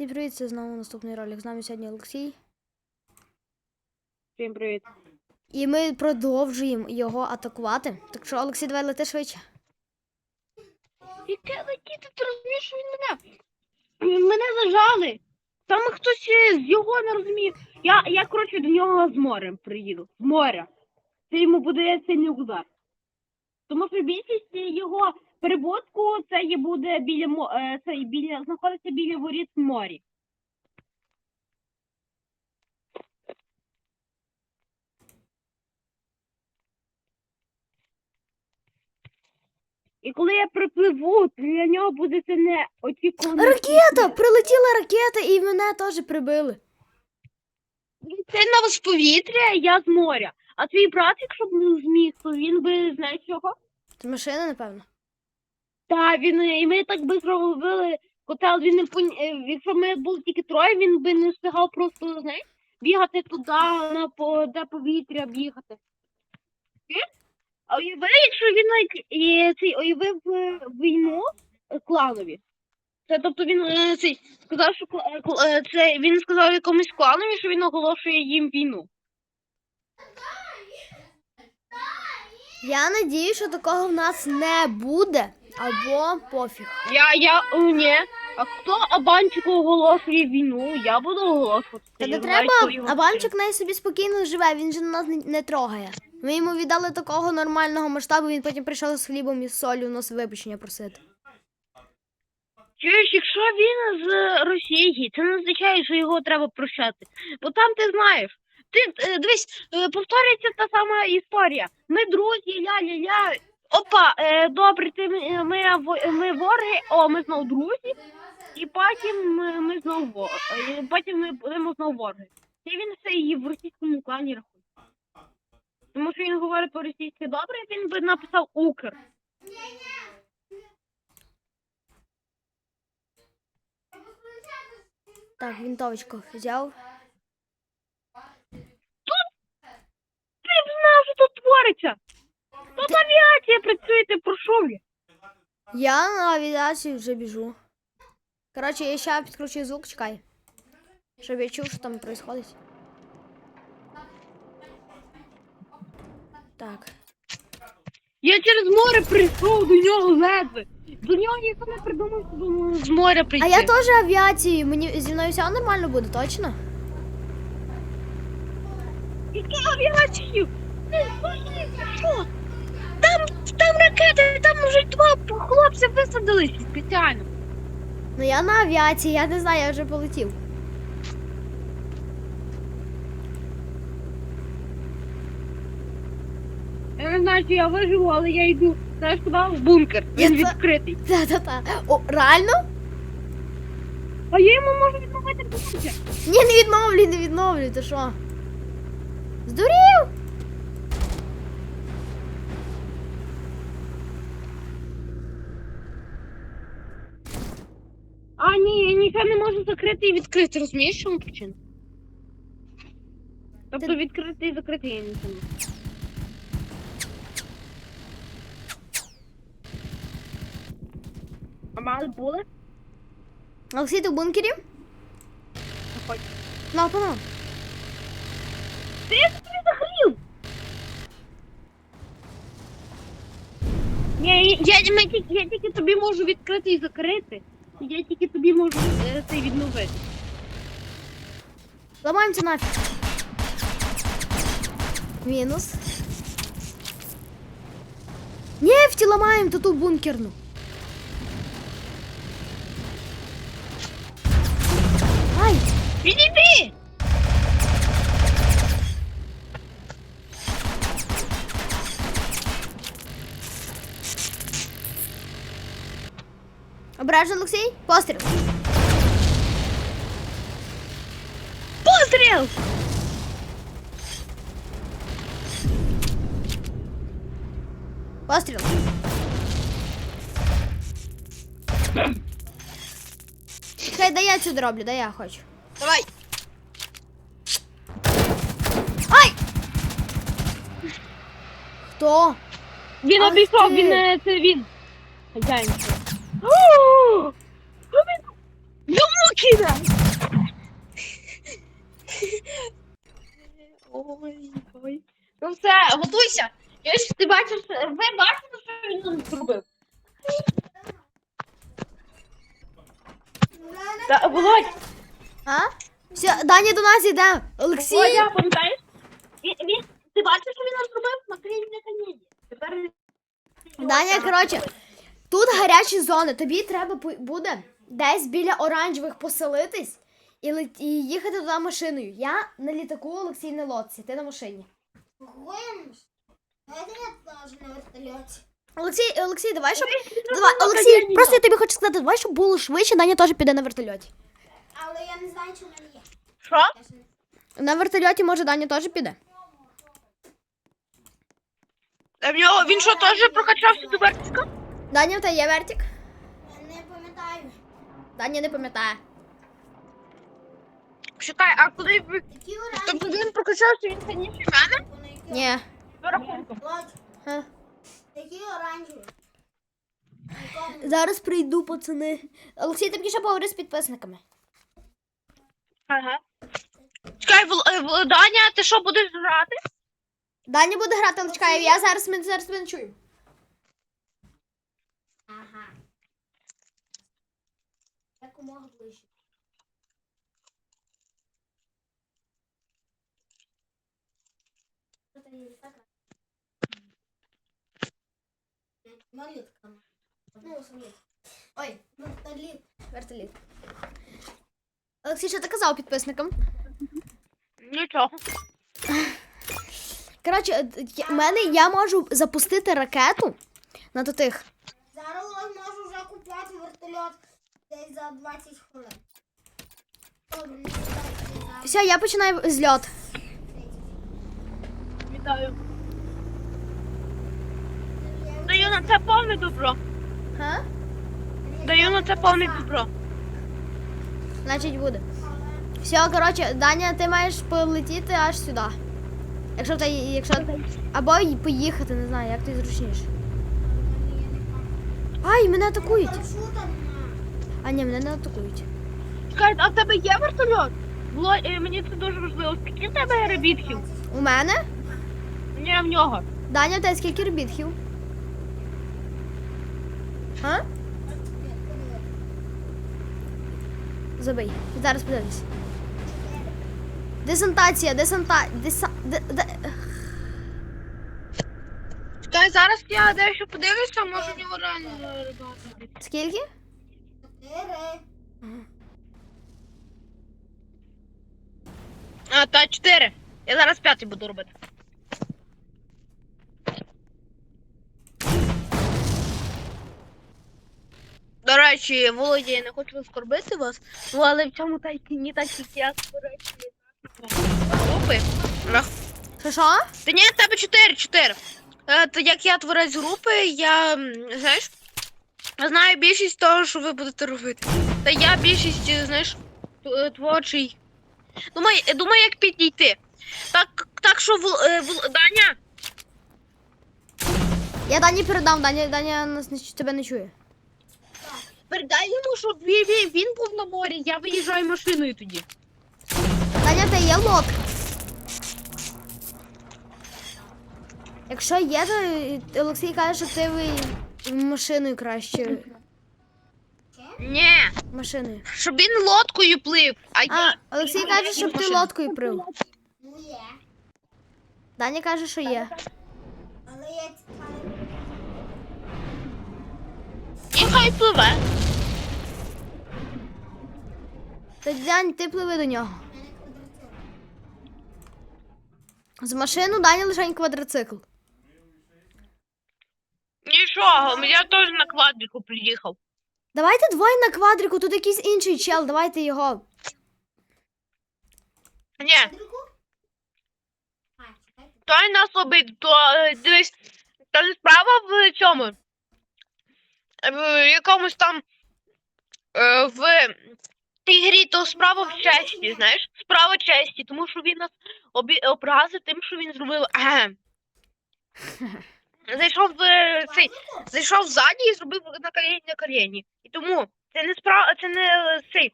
Всім привіт, це знову наступний ролик. З нами сьогодні Олексій. Всім привіт. І ми продовжуємо його атакувати. Так що, Олексій, давай лети швидше. Яке летіти, ти розумієш, він мене. Мене зажали. Там хтось е, з його не розуміє. Я, я коротше, до нього з морем приїду. З моря. Це йому буде сильний удар. Тому що більшість його прибутку це є буде біля е, це є біля знаходиться біля воріт морі. І коли я припливу, то для нього буде це не очікувано. Ракета! Прилетіла ракета і мене теж прибили. Це на з повітря, я з моря. А твій брат, якщо б не зміг, то він би знає чого? Це машина, напевно. Та він і ми так би зробили котел. Він не пон... е, якщо ми були тільки троє, він би не встигав просто знаєш, бігати туди, на по де повітря бігати. А уяви, якщо він навіть цей уявив е, війну е, кланові. Це тобто він цей сказав, що це він сказав якомусь кланові, що він оголошує їм війну. Я надію, що такого в нас не буде. Або пофіг. Я, я, ні. А хто Абанчику оголошує війну? Я буду оголошувати. Та Я не знаю, треба, хто його а банчик най собі спокійно живе, він же нас не, не трогає. Ми йому віддали такого нормального масштабу, він потім прийшов з хлібом і з солью у нас вибачення просити. Чуєш, якщо він з Росії, це не означає, що його треба прощати. Бо там ти знаєш. Ти е, дивись, е, повторюється та сама історія. Ми друзі, ля-ля-ля. Опа, е, добре, ти ми, ми, ми вороги, о, ми знов друзі, і потім ми, ми знову е, потім ми будемо знову вороги. І він все і в російському клані рахує. Тому що він говорить по-російськи добре, він би написав Укр. Так, вінтовочку взяв. Ти б знав, що тут твориться. Тут авіація працює, ти пройшов. я. Я на авіацію вже біжу. Коротше, я ще підкручую звук, чекай. Щоб я чув, що там відбувається. Так. Я через море прийшов до нього ледве. До нього ніхто не придумав, що до- з моря прийти. А я теж авіацією. Мені зі мною все нормально буде, точно? Яку авіацію? Ти що? Там, ракети, там вже два хлопці висадилися спеціально. Ну я на авіації, я не знаю, я вже полетів. Я не знаю, чи я виживу, але я йду. Знаєш, куди? В бункер. Він Я це- відкритий. Та-та-та. О, реально? А я йому можу відмовити бункер. Ні, не відновлюй, не відновлюй, ти що? Здурів? А, ні, я нічого не можу закрити і відкрити. Розумієш, в чому причина? Тобто Ти- відкрити і закрити я нічого не можу. А мали були? Олексій, ти в бункері? Заходь. На, пана. Ти я тобі захрів! Ні, я, я, я, тільки, я тільки тобі можу відкрити і закрити. Я тільки тобі можу е, це відновити. Ламаємося нафіг. Мінус. Нефті ламаємо ту бункерну. Ай! Відійди! Обережно, Олексій. Постріл. Постріл! Постріл. Хай дай я цю дроблю, дай я хочу. Давай! Ай! Хто? Він Ах обійшов, ти. він е, це він. Хазяїн. О! Йому. Ой, ой. Ну все, готуйся. Я ж ти бачиш, ви бачите, що він нам зробив? Та, Володь, А? Все, Даня до нас йде. Олексій. Володя, пам'ятаєш? Він, він, ти бачиш, що він нам зробив? Макрінь на каніні. Тепер... Даня, коротше, тут гарячі зони. Тобі треба буде десь біля оранжевих поселитись і, лет- і їхати туди машиною. Я на літаку, Олексій на лодці, ти на машині. Я на. Олексій, Олексій, давай, щоб. Давай, Олексій, просто я тобі хочу сказати, давай, щоб було швидше, Даня теж піде на вертольоті. Але я не знаю, чи мене є. Що? На вертольоті, може, Даня теж піде. А в нього, він що, теж прокачався до вертика? Даня, в тебе є вертик? Не пам'ятаю. Даня не пам'ятає. Чекай, а коли ви... Які оранжеві? він прокачався, він сильніший мене? Ні. Ха. Які оранжеві? Нікому. Зараз прийду, пацани. Олексій, ти б ще поговори з підписниками. Ага. Чекай, Вол- е, Вол- Даня, ти що, будеш грати? Даня буде грати, але чекай, я зараз ми зараз тебе не чую. Якомога ближче. Там є така? Малютка. Ну, самоліт. Ой, вертоліт. Вертоліт. Олексій, що ти казав підписникам? Нічого. Коротше, е, в мене я можу запустити ракету на тих. Зараз можу вже купляти вертольот десь за 20 хвилин. Добре, Все, я починаю зльот. за 30. Вітаю. Даю на це повне добро. Га? Даю на це повне добро. Значить буде. Все, коротше, Даня, ти маєш полетіти аж сюди. Якщо ти, якщо або й поїхати, не знаю, як тобі зручніше. Ай, мене атакують. А ні, мене не атакують. Чекай, а в тебе є вертольот? Було, е, мені це дуже важливо. Скільки в тебе ребітків? У мене? Ні, в нього. Даня, в тебе скільки ребітхів? А? Забий. Зараз подивись. Десантація, десанта... Деса... Де, де... Чекай, зараз я дещо подивлюся, може в нього реально. Скільки? А, та чотири. Я зараз п'ятий буду робити. До речі, Володя, я не хочу оскорбити вас, ну але в цьому не так як я речі, групи. Рах- Що що? Та ні, в тебе чотири, чотири. Е, Та як я творець групи, я, м, знаєш, знаю більшість того, що ви будете робити. Та я більшість, знаєш, е, творчий. Думай, е, думай, як підійти. Так, так що Вол- е, Вол- Даня, Я Дані передам, Даня, Даня нас не, тебе не чує. передай йому, щоб він, він, він був на морі, я виїжджаю машиною тоді. Даня, в є лодка? Якщо є, то Олексій каже, що ти ви машиною краще. Ні, Машиною. щоб він лодкою плив, а я. А, Олексій каже, щоб ти лодкою прив. Ну є. Даня каже, що є. Але я. І пливе. Тоді Дань, ти пливи до нього. З машину Даня лише квадроцикл. Нічого, я теж на квадрику приїхав. Давайте двоє на квадрику, тут якийсь інший чел, давайте його. Ні, той нас обид, то е, дивись, та не справа в цьому. В якомусь там е, в тій грі, то справа в честі, знаєш? Справа честі, тому що він нас обі... образив тим, що він зробив. Ага. Зайшов в е, цей, зайшов ззаді і зробив на коліні на коліні. І тому це не справа, це не е, цей.